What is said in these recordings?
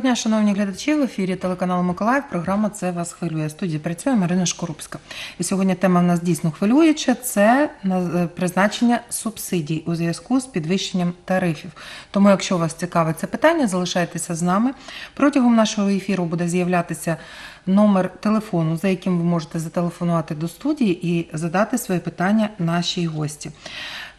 Доброго дня, шановні глядачі. В ефірі телеканалу Миколаїв. Програма це вас хвилює. В Студії працює Марина Шкорубська. І сьогодні тема в нас дійсно хвилююча. Це е, призначення субсидій у зв'язку з підвищенням тарифів. Тому, якщо вас цікавить це питання, залишайтеся з нами. Протягом нашого ефіру буде з'являтися номер телефону, за яким ви можете зателефонувати до студії і задати свої питання нашій гості.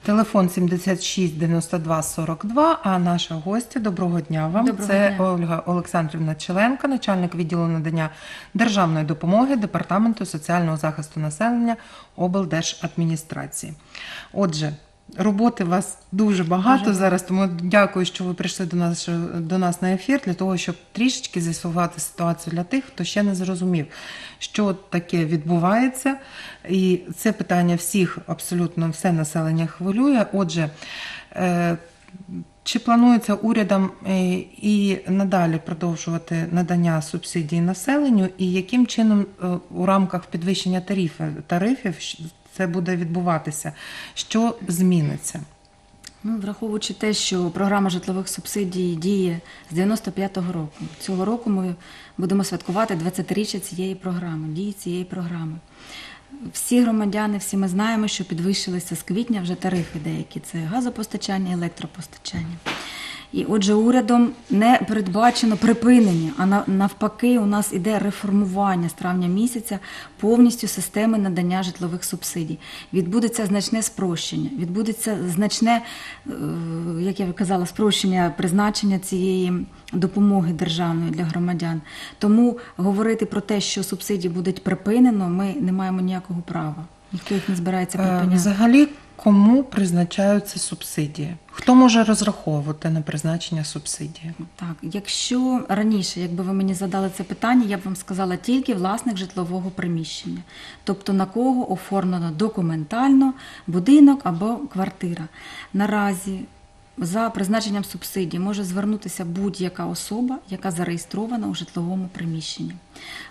Телефон 76 92 42, а наша гостя, доброго дня вам. Доброго Це дня. Ольга Олександрівна Челенко, начальник відділу надання державної допомоги Департаменту соціального захисту населення облдержадміністрації. Отже, роботи у вас дуже багато Дуже зараз, тому дякую, що ви прийшли до нас до нас на ефір для того, щоб трішечки з'ясувати ситуацію для тих, хто ще не зрозумів, що таке відбувається. І це питання всіх, абсолютно все населення хвилює. Отже, е, чи планується урядом е, і надалі продовжувати надання субсидій населенню, і яким чином е, у рамках підвищення тарифів, тарифів це буде відбуватися? Що зміниться? Ну, враховуючи те, що програма житлових субсидій діє з 95-го року. Цього року ми будемо святкувати 20-річчя цієї програми, дії цієї програми. Всі громадяни, всі ми знаємо, що підвищилися з квітня вже тарифи деякі це газопостачання, електропостачання. І отже, урядом не передбачено припинення, а на- навпаки, у нас іде реформування з травня місяця повністю системи надання житлових субсидій. Відбудеться значне спрощення, відбудеться значне, е, як я казала, спрощення призначення цієї допомоги державної для громадян. Тому говорити про те, що субсидії будуть припинено, ми не маємо ніякого права. Ніхто їх не збирається Е, припиняти. Взагалі, кому призначаються субсидії? Хто може розраховувати на призначення субсидії? Так, якщо раніше, якби ви мені задали це питання, я б вам сказала тільки власник житлового приміщення, тобто на кого оформлено документально будинок або квартира. Наразі за призначенням субсидії може звернутися будь-яка особа, яка зареєстрована у житловому приміщенні.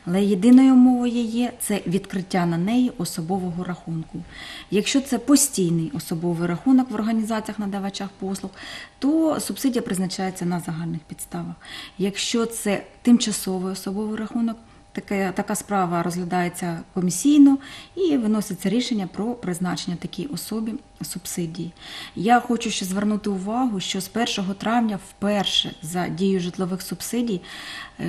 Але єдиною умовою є це відкриття на неї особового рахунку. Якщо це постійний особовий рахунок в організаціях надавачах послуг, то субсидія призначається на загальних підставах. Якщо це тимчасовий особовий рахунок, Таке, така справа розглядається комісійно і виноситься рішення про призначення такій особі субсидії. Я хочу ще звернути увагу, що з 1 травня вперше за дію житлових субсидій е,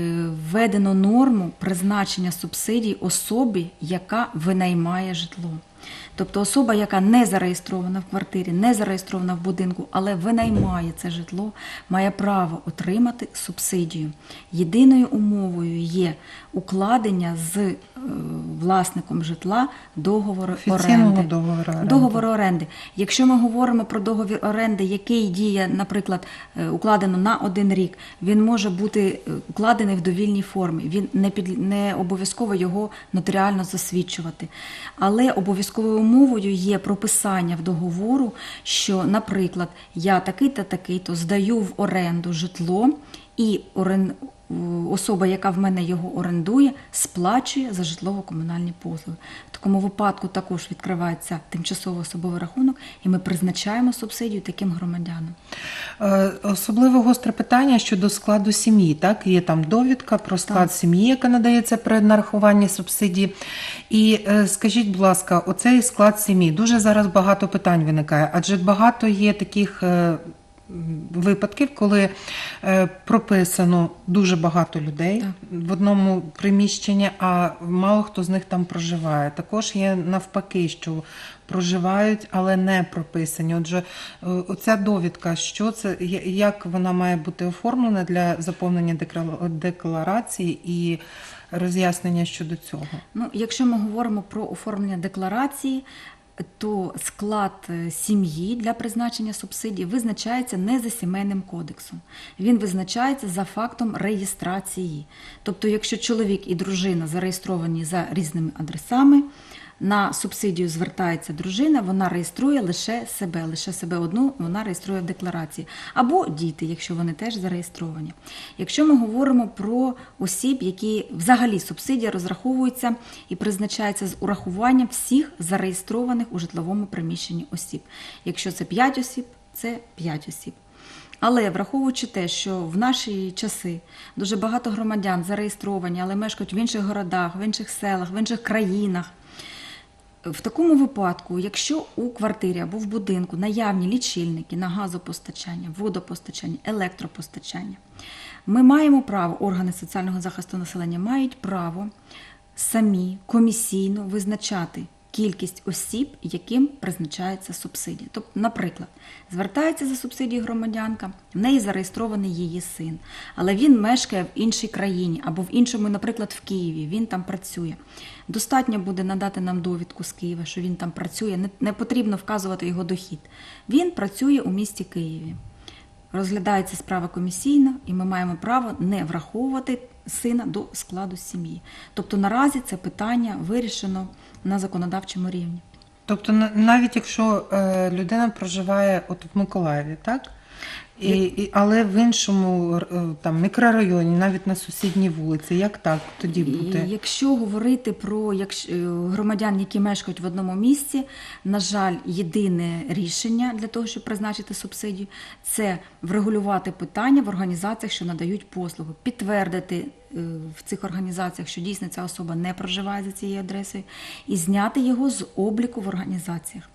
введено норму призначення субсидій особі, яка винаймає житло. Тобто особа, яка не зареєстрована в квартирі, не зареєстрована в будинку, але винаймає це житло, має право отримати субсидію. Єдиною умовою є укладення з власником житла договору оренди. договору оренди. Договору оренди. Якщо ми говоримо про договір оренди, який діє, наприклад, е, укладено на один рік, він може бути е, укладений в довільній формі. Він не під не обов'язково його нотаріально засвідчувати. Але обов'язковою умовою є прописання в договору, що, наприклад, я такий та такий то здаю в оренду житло і орен... особа, яка в мене його орендує, сплачує за житлово-комунальні послуги. В такому випадку також відкривається тимчасовий особовий рахунок, і ми призначаємо субсидію таким громадянам. Е, Особливо гостре питання щодо складу сім'ї. Так, є там довідка про склад Так. сім'ї, яка надається при нарахуванні субсидії. І е, скажіть, будь ласка, оцей склад сім'ї дуже зараз багато питань виникає, адже багато є таких. Випадків, коли е, прописано дуже багато людей в одному приміщенні, а мало хто з них там проживає. Також є навпаки, що проживають, але не прописані. Отже, е, оця довідка, що це, як вона має бути оформлена для заповнення декларації і роз'яснення щодо цього. Ну, якщо ми говоримо про оформлення декларації, то склад е, сім'ї для призначення субсидій визначається не за сімейним кодексом. Він визначається за фактом реєстрації. Тобто, якщо чоловік і дружина зареєстровані за різними адресами, на субсидію звертається дружина, вона реєструє лише себе, лише себе одну вона реєструє в декларації. Або діти, якщо вони теж зареєстровані. Якщо ми говоримо про осіб, які взагалі субсидія розраховується і призначається з урахуванням всіх зареєстрованих у житловому приміщенні осіб. Якщо це 5 осіб, це 5 осіб. Але враховуючи те, що в наші часи дуже багато громадян зареєстровані, але мешкають в інших городах, в інших селах, в інших країнах. В такому випадку, якщо у квартирі або в будинку наявні лічильники на газопостачання, водопостачання, електропостачання, ми маємо право, органи соціального захисту населення мають право самі комісійно визначати кількість осіб, яким призначається субсидія. Тобто, наприклад, звертається за субсидією громадянка, в неї зареєстрований її син, але він мешкає в іншій країні або в іншому, наприклад, в Києві. Він там працює. Достатньо буде надати нам довідку з Києва, що він там працює. Не, не потрібно вказувати його дохід. Він працює у місті Києві. Розглядається справа комісійно, і ми маємо право не враховувати сина до складу сім'ї. Тобто наразі це питання вирішено на законодавчому рівні. Тобто, на- навіть якщо е, людина проживає от в Миколаєві, так? І, і, але в іншому е, там, мікрорайоні, навіть на сусідній вулиці, як так тоді буде? Якщо говорити про якщо, е, громадян, які мешкають в одному місці, на жаль, єдине рішення для того, щоб призначити субсидію, це врегулювати питання в організаціях, що надають послугу, підтвердити е, в цих організаціях, що дійсно ця особа не проживає за цією адресою, і зняти його з обліку в організаціях.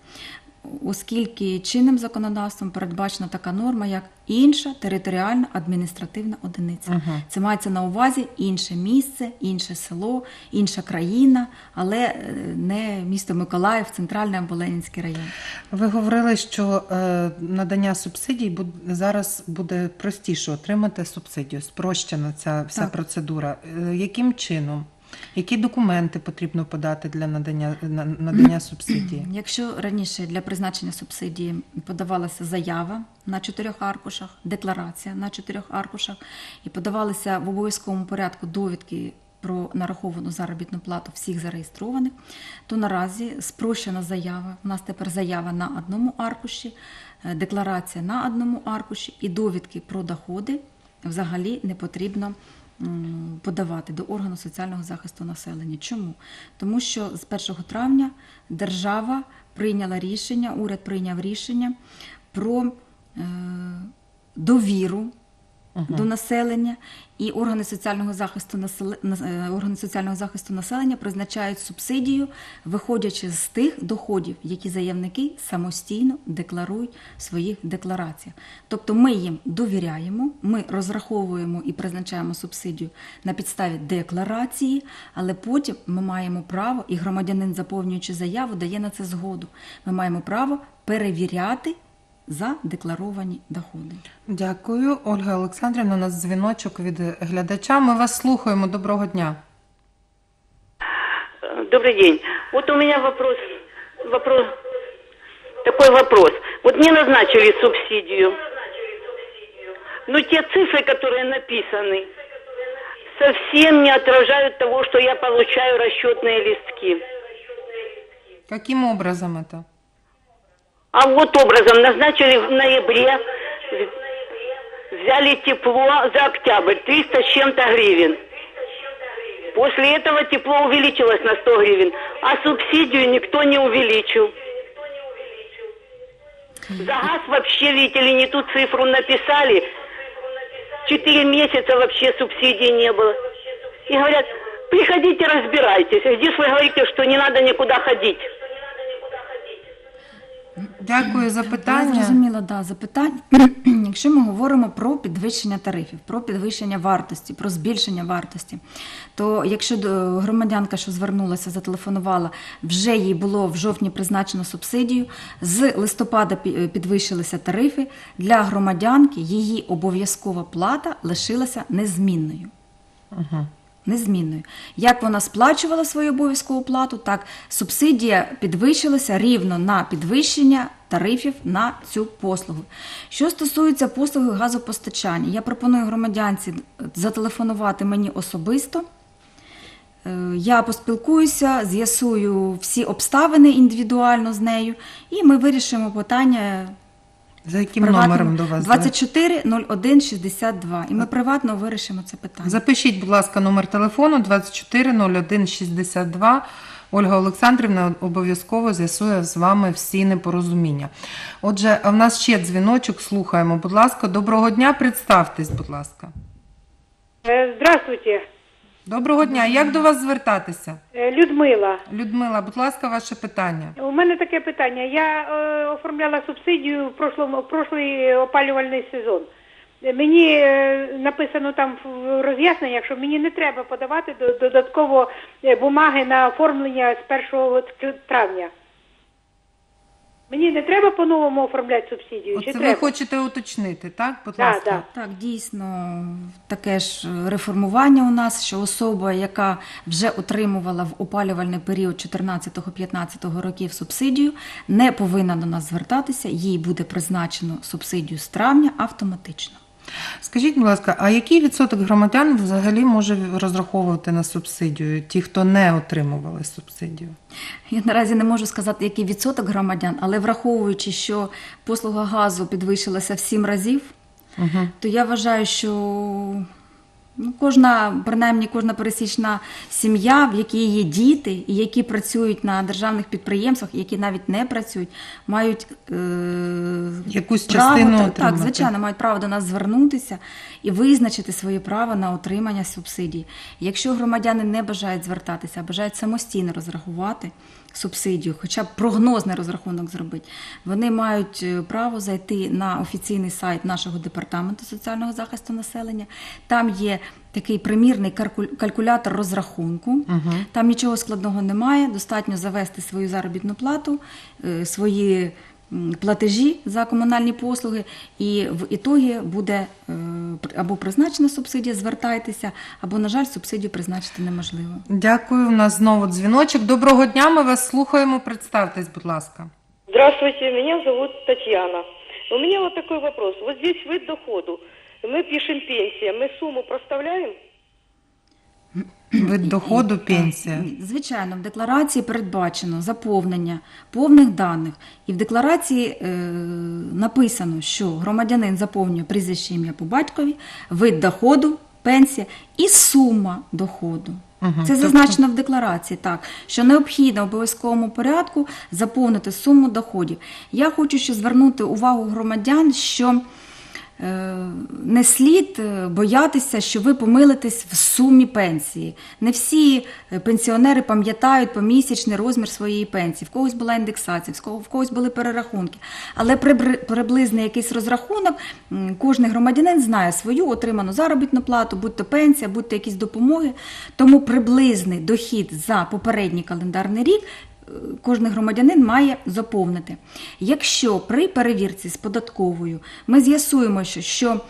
Оскільки чинним законодавством передбачена така норма, як інша територіальна адміністративна одиниця. Це мається на увазі інше місце, інше село, інша країна, але е, не місто Миколаїв, центральний або Ленінський район. Ви говорили, що е, надання субсидій зараз буде простіше отримати субсидію, спрощена ця вся Так. процедура. Е, яким чином? Які документи потрібно подати для надання, на- надання субсидії? Якщо раніше для призначення субсидії подавалася заява на чотирьох аркушах, декларація на чотирьох аркушах, і подавалися в обов'язковому порядку довідки про нараховану заробітну плату всіх зареєстрованих, то наразі спрощена заява. У нас тепер заява на одному аркуші, е, декларація на одному аркуші і довідки про доходи взагалі не потрібно подавати до органу соціального захисту населення. Чому? Тому що з 1 травня держава прийняла рішення, уряд прийняв рішення про е, довіру до населення, і органи соціального захисту насел- на- е, органи соціального захисту населення призначають субсидію, виходячи з тих доходів, які заявники самостійно декларують в своїх деклараціях. Тобто ми їм довіряємо, ми розраховуємо і призначаємо субсидію на підставі декларації, але потім ми маємо право, і громадянин, заповнюючи заяву, дає на це згоду. Ми маємо право перевіряти за декларовані доходи. Дякую, Ольга Олександрівна. У нас дзвіночок від глядача. Ми вас слухаємо. Доброго дня. Э, Добрый день. Вот у меня вопрос, вопрос, такой вопрос. Вот мне назначили субсидию, но те цифры, которые написаны, совсем не отражают того, что я получаю расчетные листки. Каким образом это? А вот образом назначили в ноябре, взяли тепло за октябрь 300 с чем-то гривен. После этого тепло увеличилось на 100 гривен, а субсидию никто не увеличил. За газ вообще, видите ли, не ту цифру написали. Четыре месяца вообще субсидий не было. И говорят, приходите, разбирайтесь. Где ж вы говорите, что не надо никуда ходить? Дякую за Я питання. зрозуміла, да, запитання. Якщо ми говоримо про підвищення тарифів, про підвищення вартості, про збільшення вартості, то якщо громадянка, що звернулася, зателефонувала, вже їй було в жовтні призначено субсидію, з листопада підвищилися тарифи, для громадянки її обов'язкова плата лишилася незмінною. Незмінною. Як вона сплачувала свою обов'язкову плату, так субсидія підвищилася рівно на підвищення тарифів на цю послугу. Що стосується послуги газопостачання, я пропоную громадянці зателефонувати мені особисто. Е, Я поспілкуюся, з'ясую всі обставини індивідуально з нею, і ми вирішимо питання За яким приватно. номером до вас? 24 01 62. І ми приватно вирішимо це питання. Запишіть, будь ласка, номер телефону 24 01 62. Ольга Олександрівна обов'язково з'ясує з вами всі непорозуміння. Отже, а в нас ще дзвіночок. Слухаємо. Будь ласка, доброго дня. Представтесь, будь ласка. Е, Здравствуйте, Доброго дня. Як до вас звертатися? Е, Людмила. Людмила, будь ласка, ваше питання. У мене таке питання. Я е, оформляла субсидію в прошлому в прошлий опалювальний сезон. Е, Мені е, написано там в роз'ясненнях, що мені не треба подавати до- додатково е, бумаги на оформлення з 1 т- травня. Мені не треба по-новому оформляти субсидію? чи Оце ви треба? хочете уточнити, так? Будь Да, ласка. да. Так, дійсно, таке ж реформування у нас, що особа, яка вже отримувала в опалювальний період 14-15 років субсидію, не повинна до нас звертатися, їй буде призначено субсидію з травня автоматично. Скажіть, будь ласка, а який відсоток громадян взагалі може розраховувати на субсидію? Ті, хто не отримували субсидію? Я наразі не можу сказати, який відсоток громадян, але враховуючи, що послуга газу підвищилася в сім разів, Угу. то я вважаю, що ну, кожна, принаймні кожна пересічна сім'я, в якій є діти, і які працюють на державних підприємствах, і які навіть не працюють, мають е, Якусь право, частину так, так, звичайно, мають право до нас звернутися і визначити своє право на отримання субсидій. Якщо громадяни не бажають звертатися, а бажають самостійно розрахувати субсидію, хоча б прогнозний розрахунок зробити, вони мають е, право зайти на офіційний сайт нашого департаменту соціального захисту населення. Там є такий примірний калькулятор розрахунку. Там нічого складного немає. Достатньо завести свою заробітну плату, е, свої платежі за комунальні послуги, і в ітогі буде е, або призначена субсидія, звертайтеся, або, на жаль, субсидію призначити неможливо. Дякую. У нас знову дзвіночок. Доброго дня. Ми вас слухаємо. Представтесь, будь ласка. Здравствуйте, меня зовут Татьяна. У меня вот такой вопрос. Вот здесь вид доходу. Мы пишем пенсия. Мы сумму проставляем? Вид доходу, пенсія. Звичайно, в декларації передбачено заповнення повних даних, і в декларації е, написано, що громадянин заповнює прізвище ім'я по батькові, вид доходу, пенсія і сума доходу. Мгм. Це зазначено в декларації, так, що необхідно в обов'язковому порядку заповнити суму доходів. Я хочу ще звернути увагу громадян, що Не слід е, боятися, що ви помилитесь в сумі пенсії. Не всі е, пенсіонери пам'ятають помісячний розмір своєї пенсії. В когось була індексація, в кого- в когось були перерахунки. Але приблизний якийсь розрахунок кожен громадянин знає свою отриману заробітну плату, будь то пенсія, будь то якісь допомоги. Тому приблизний дохід за попередній календарний рік е, кожен громадянин має заповнити. Якщо при перевірці з податковою ми з'ясуємо, що, що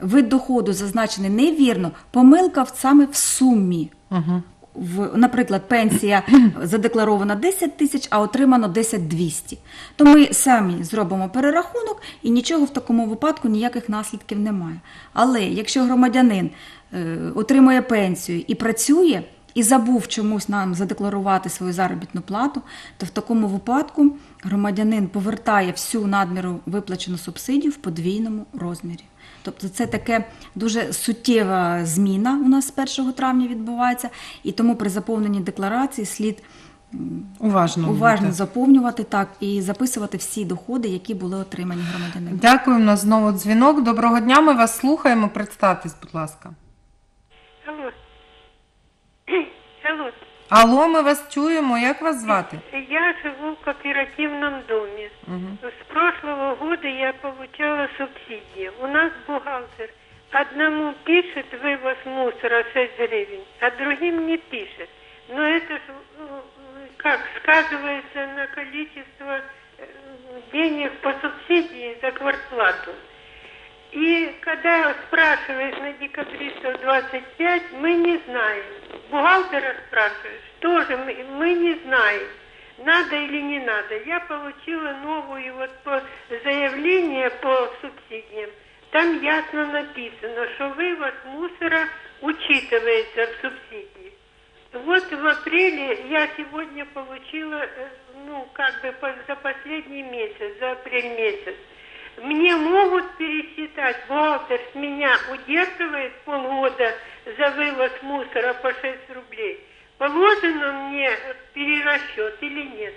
вид доходу зазначений невірно, помилка саме в сумі. Угу. В, наприклад, пенсія задекларована 10 тисяч, а отримано 10 200. То ми самі зробимо перерахунок і нічого в такому випадку ніяких наслідків немає. Але якщо громадянин е, отримує пенсію і працює, і забув чомусь нам задекларувати свою заробітну плату, то в такому випадку громадянин повертає всю надміру виплачену субсидію в подвійному розмірі. Тобто це таке дуже суттєва зміна у нас з 1 травня відбувається, і тому при заповненні декларації слід Уважно. уважно заповнювати так і записувати всі доходи, які були отримані громадянином. Дякую. У нас знову дзвінок. Доброго дня. Ми вас слухаємо. Представтесь, будь ласка. Алло. Алло. Алло, ми вас чуємо. Як вас звати? Я живу в кооперативном доме. Мгм. С прошлого года я получала субсидии. У нас бухгалтер одному пишет вывоз мусора 6 гривен, а другим не пишет. Но это же ну, как сказывается на количество э, денег по субсидии за квартплату. И когда спрашиваешь на декабристов 25, мы не знаем. Бухгалтера спрашиваешь, тоже мы, мы не знаем, надо или не надо. Я получила новую вот по заявление по субсидиям. Там ясно написано, что вывоз мусора учитывается в субсидии. Вот в апреле я сегодня получила, э, ну, как бы за последний месяц, за апрель месяц. Мне могут пересчитать, Валтер с меня удерживает полгода за вывоз мусора по 6 рублей. положено мне перерасчет или нет?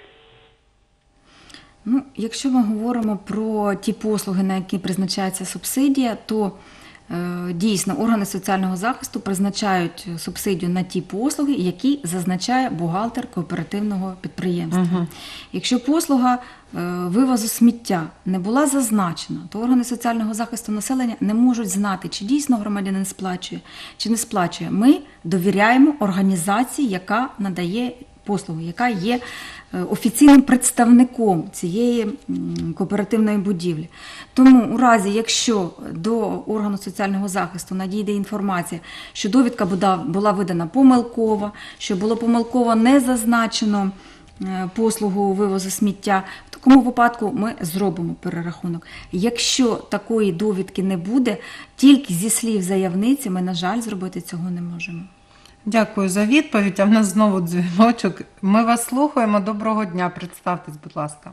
Ну, якщо ми говоримо про ті послуги, на які призначається субсидія, то дійсно органи соціального захисту призначають субсидію на ті послуги, які зазначає бухгалтер кооперативного підприємства. Якщо послуга е, вивозу сміття не була зазначена, то органи соціального захисту населення не можуть знати, чи дійсно громадянин сплачує, чи не сплачує. Ми довіряємо організації, яка надає послуги, яка є е, офіційним представником цієї кооперативної будівлі. Тому, у разі, якщо до органу соціального захисту надійде інформація, що довідка була, була видана помилково, що було помилково не зазначено е, послугу вивозу сміття, в такому випадку ми зробимо перерахунок. Якщо такої довідки не буде, тільки зі слів заявниці ми, на жаль, зробити цього не можемо. Дякую за відповідь. А в нас знову дзвіночок. Ми вас слухаємо. Доброго дня. Представтесь, будь ласка.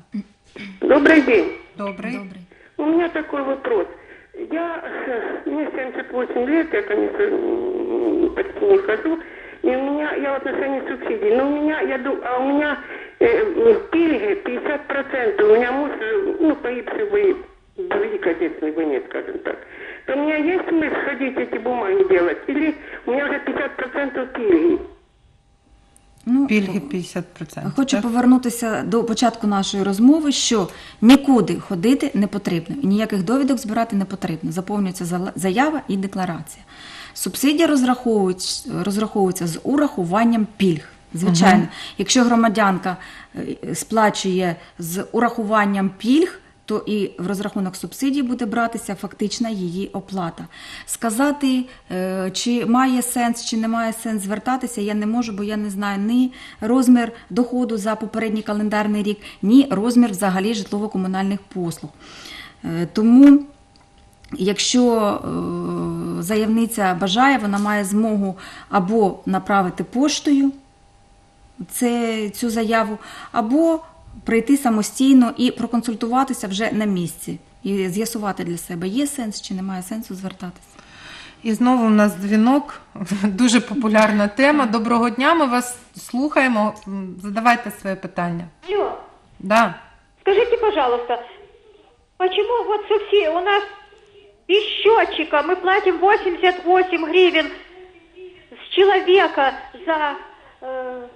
Добрый день. Добрий. Добрий. У меня такой вопрос. Я, э, мне 78 лет, я, конечно, м, почти не хожу, и у меня, я в отношении субсидий, но у меня, я думаю, а у меня э, м, пильги 50%, у меня муж, э, ну, погибший вы, великодетный вы нет, скажем так. То у меня есть смысл ходить эти бумаги делать, или у меня уже 50% пильги? Ну, Пільги 50%. Хочу так? повернутися до початку нашої розмови, що нікуди ходити не потрібно, і ніяких довідок збирати не потрібно. Заповнюється заява і декларація. Субсидія розраховується з урахуванням пільг. Звичайно, якщо громадянка е, сплачує з урахуванням пільг, то і в розрахунок субсидії буде братися фактична її оплата. Сказати, е, чи має сенс, чи не має сенс звертатися, я не можу, бо я не знаю ні розмір доходу за попередній календарний рік, ні розмір взагалі житлово-комунальних послуг. Е, Тому Якщо е, заявниця бажає, вона має змогу або направити поштою цю заяву, або прийти самостійно і проконсультуватися вже на місці і з'ясувати для себе, є сенс чи немає сенсу звертатися. І знову у нас дзвінок. Дуже популярна тема. Доброго дня. Ми вас слухаємо. Задавайте своє питання. Алло, Да. скажите, пожалуйста, почему вот субсидия у нас без счетчика мы платим 88 гривен с человека за э,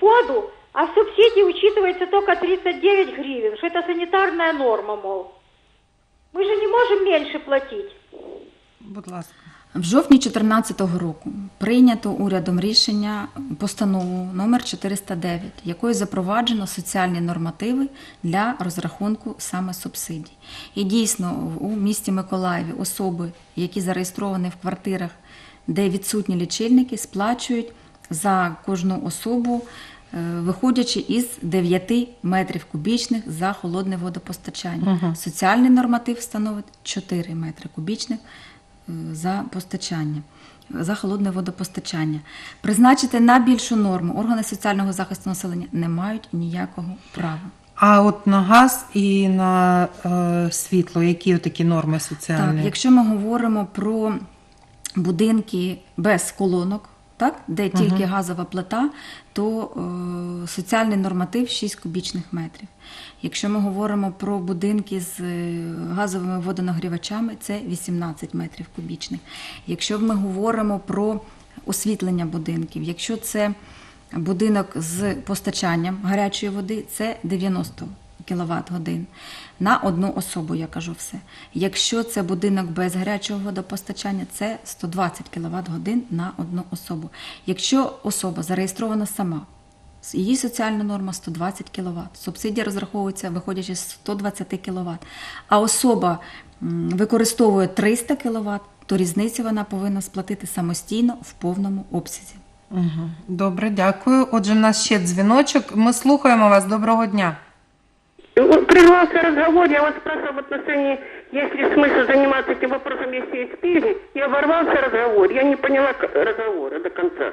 воду, а в субсидии учитывается только 39 гривен, что это санитарная норма, мол. Мы же не можем меньше платить. Будь ласка. В жовтні 2014 року прийнято урядом рішення постанову номер 409, якою запроваджено соціальні нормативи для розрахунку саме субсидій. І дійсно у місті Миколаєві особи, які зареєстровані в квартирах, де відсутні лічильники, сплачують за кожну особу, е, виходячи із 9 метрів кубічних за холодне водопостачання. Соціальний норматив становить 4 метри кубічних е, за постачання. За холодне водопостачання. Призначити на більшу норму органи соціального захисту населення не мають ніякого права. А от на газ і на е, світло, які такі норми соціальні? Так, якщо ми говоримо про будинки без колонок, так, де тільки газова плита, то е, соціальний норматив 6 кубічних метрів. Якщо ми говоримо про будинки з е, газовими водонагрівачами, це 18 метрів кубічних. Якщо ми говоримо про освітлення будинків, якщо це будинок з постачанням гарячої води, це 90 кВт годин на одну особу, я кажу все. Якщо це будинок без гарячого водопостачання, це 120 кВт годин на одну особу. Якщо особа зареєстрована сама, її соціальна норма 120 кВт. Субсидія розраховується виходячи з 120 кВт. А особа використовує 300 кВт, то різницю вона повинна сплатити самостійно в повному обсязі. Добре, дякую. Отже, в нас ще дзвіночок. Ми слухаємо вас. Доброго дня. Прервался разговор, я вас спрашивала в отношении, есть ли смысл заниматься этим вопросом, если есть пильги. И оборвался разговор, я не поняла разговора до конца.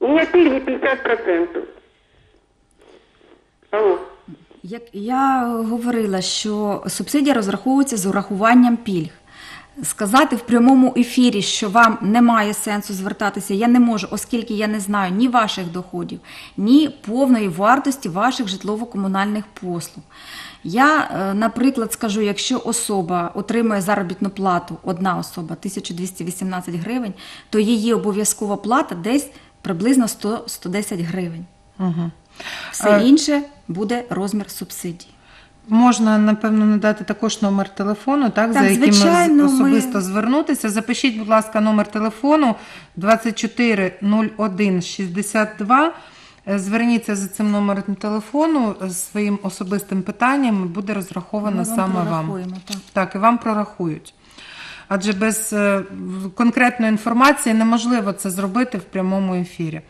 У меня пильги 50%. Алло. Як я говорила, що субсидія розраховується з урахуванням пільг. Сказати в прямому ефірі, що вам немає сенсу звертатися, я не можу, оскільки я не знаю ні ваших доходів, ні повної вартості ваших житлово-комунальних послуг. Я, е, наприклад, скажу, якщо особа отримує заробітну плату, одна особа 1218 гривень, то її обов'язкова плата десь приблизно 100-110 гривень. Угу. Все Е, інше буде розмір субсидій. Можна, напевно, надати також номер телефону, так, Так, за яким звичайно, ми- особисто звернутися. Запишіть, будь ласка, номер телефону 2401 62. Е, Зверніться за цим номером телефону з своїм особистим питанням, буде розраховано Ми саме вам. прорахуємо, так. Так, і вам прорахують. Адже без е, конкретної інформації неможливо це зробити в прямому ефірі.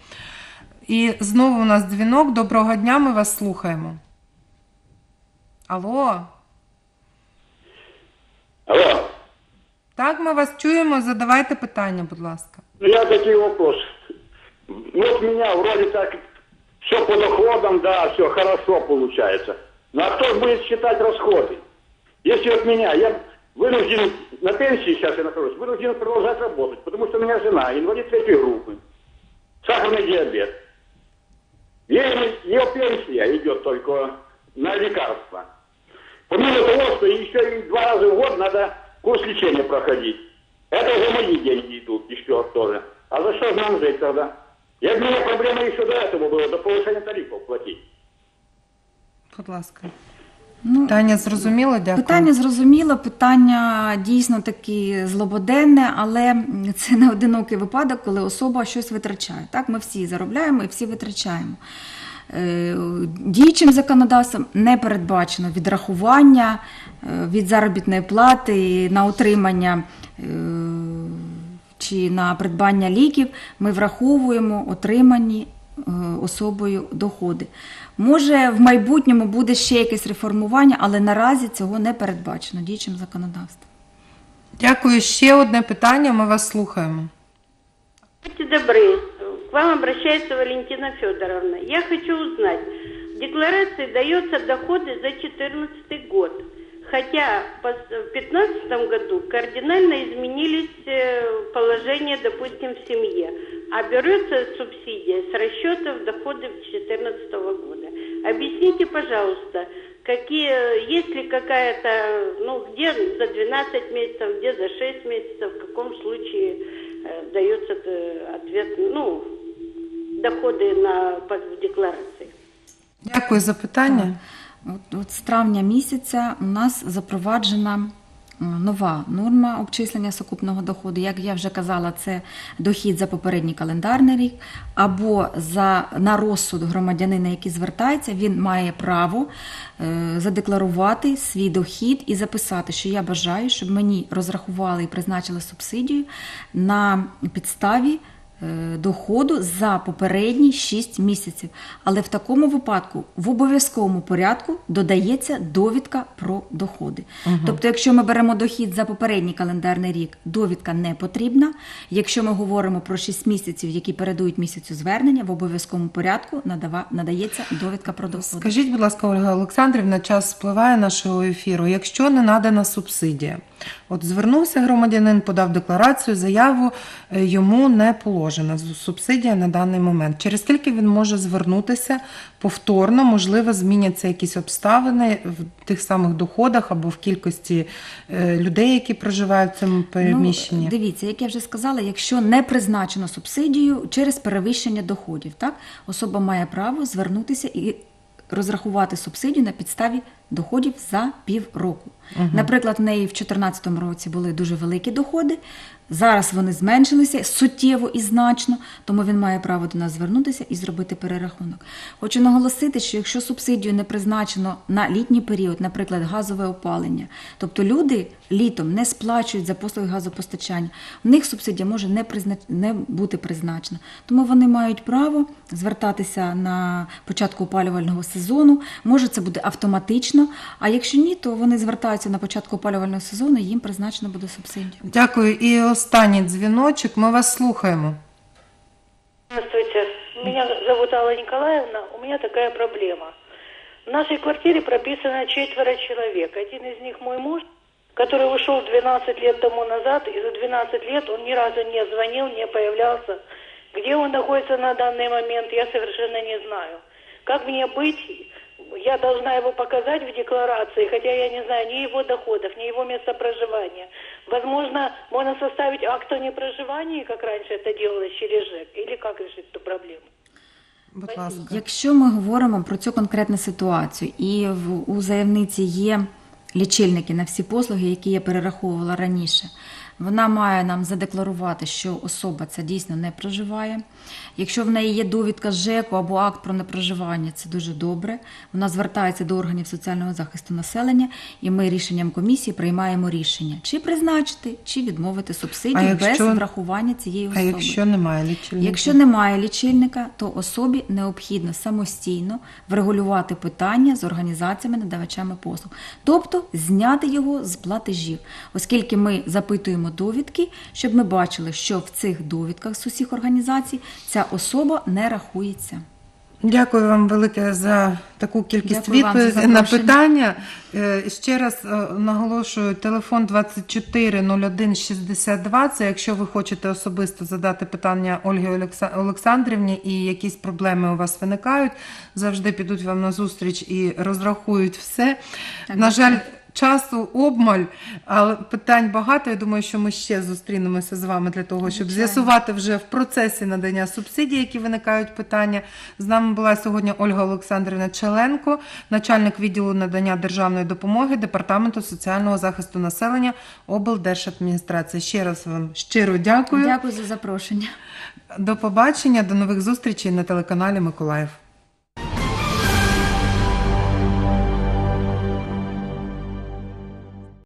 І знову у нас дзвінок. Доброго дня, ми вас слухаємо. Алло. Алло, Так, ми вас чуємо. Задавайте питання, будь ласка. у меня такой вопрос. Вот меня вроде так все по доходам, да, все хорошо получается. Ну а кто ж будет считать расходы? Если вот меня, я вынужден, на пенсии сейчас я нахожусь, вынужден продолжать работать, потому что у меня жена, инвалид третьей группы, сахарный диабет. Ей, ее пенсия идет только на лекарства. Помимо того, что еще и два раза в год надо курс лечения проходить. Это уже мои деньги идут еще тоже. А за что же нам жить тогда? Я у меня проблема еще до этого была, до повышения тарифов платить. Будь ласка. Ну, Питання зрозуміло, дякую. Питання зрозуміло, питання дійсно таки злободенне, але це не одинокий випадок, коли особа щось витрачає. Так, ми всі заробляємо і всі витрачаємо. Е, Діючим законодавством не передбачено відрахування е, від заробітної плати на утримання е, чи на придбання ліків. Ми враховуємо отримані особою доходи. Може, в майбутньому буде ще якесь реформування, але наразі цього не передбачено діючим законодавством. Дякую. Ще одне питання. Ми вас слухаємо. Будьте добры, вам обращается Валентина Федоровна. Я хочу узнать, в декларации дается доходы за 2014 год, хотя в 2015 году кардинально изменились э, положения, допустим, в семье, а берется субсидия с расчетов доходов 2014 года. Объясните, пожалуйста, какие, есть ли какая-то, ну, где за 12 месяцев, где за 6 месяцев, в каком случае э, дается э, ответ, ну, доходы на, в декларации. Дякую за питання. От, от з травня місяця у нас запроваджена нова норма обчислення сукупного доходу. Як я вже казала, це дохід за попередній календарний рік, або за на розсуд громадянина, який звертається, він має право е, задекларувати свій дохід і записати, що я бажаю, щоб мені розрахували і призначили субсидію на підставі доходу за попередні 6 місяців. Але в такому випадку в обов'язковому порядку додається довідка про доходи. Тобто, якщо ми беремо дохід за попередній календарний рік, довідка не потрібна. Якщо ми говоримо про 6 місяців, які передують місяцю звернення, в обов'язковому порядку надава- надається довідка про доходи. Скажіть, будь ласка, Ольга Олександрівна, час спливає нашого ефіру. Якщо не надана субсидія, от звернувся громадянин, подав декларацію, заяву е, йому не положена субсидія на даний момент. Через скільки він може звернутися повторно? Можливо, зміняться якісь обставини в тих самих доходах або в кількості е, людей, які проживають в цьому переміщенні? Ну, дивіться, як я вже сказала, якщо не призначено субсидію через перевищення доходів, так особа має право звернутися і розрахувати субсидію на підставі доходів за півроку. Наприклад, в неї в 2014 році були дуже великі доходи. Зараз вони зменшилися суттєво і значно, тому він має право до нас звернутися і зробити перерахунок. Хочу наголосити, що якщо субсидію не призначено на літній період, наприклад, газове опалення, тобто люди літом не сплачують за послуги газопостачання, в них субсидія може не, призна... не бути призначена. Тому вони мають право звертатися на початку опалювального сезону. Може, це буде автоматично. А якщо ні, то вони звертаються на початку опалювального сезону, і їм призначено буде субсидія. Дякую. І останній дзвіночок. Ми вас слухаємо. Здравствуйте, меня зовут Алла Николаевна. У меня такая проблема. В нашей квартире прописано четверо человек. Один из них мой муж, который ушел 12 лет тому назад, и за 12 лет он ни разу не звонил, не появлялся. Где он находится на данный момент, я совершенно не знаю. Как мне быть? Я должна его показать в декларации, хотя я не знаю ни его доходов, ни его места проживания. Возможно, можно составить акт о непроживании, как раньше это делалось через ЖЭК, или как решить эту проблему? Будь ласка. Якщо ми говоримо про цю конкретну ситуацію, і в, у заявниці є лічильники на всі послуги, які я перераховувала раніше, вона має нам задекларувати, що особа ця дійсно не проживає. Якщо в неї є довідка з ЖЕКу або акт про непроживання, це дуже добре. Вона звертається до органів соціального захисту населення, і ми рішенням комісії приймаємо рішення, чи призначити, чи відмовити субсидію якщо- без врахування цієї А особи. якщо немає лічильників? Якщо немає лічильника, то особі необхідно самостійно врегулювати питання з організаціями надавачами послуг, тобто зняти його з платежів, оскільки ми запитуємо довідки, щоб ми бачили, що в цих довідках з усіх організацій ця особа не рахується. Дякую вам велике за таку кількість відповідей на питання. Е, Ще раз е, наголошую, телефон 240162. Це якщо ви хочете особисто задати питання Ольгі Олекса- Олександрівні і якісь проблеми у вас виникають, завжди підуть вам на зустріч і розрахують все. Так, на жаль. Часу обмаль, але питань багато. Я думаю, що ми ще зустрінемося з вами для того, щоб Звичайно. з'ясувати вже в процесі надання субсидій, які виникають питання. З нами була сьогодні Ольга Олександрівна Челенко, начальник відділу надання державної допомоги Департаменту соціального захисту населення облдержадміністрації. Ще раз вам щиро дякую. Дякую за запрошення. До побачення, до нових зустрічей на телеканалі Миколаїв.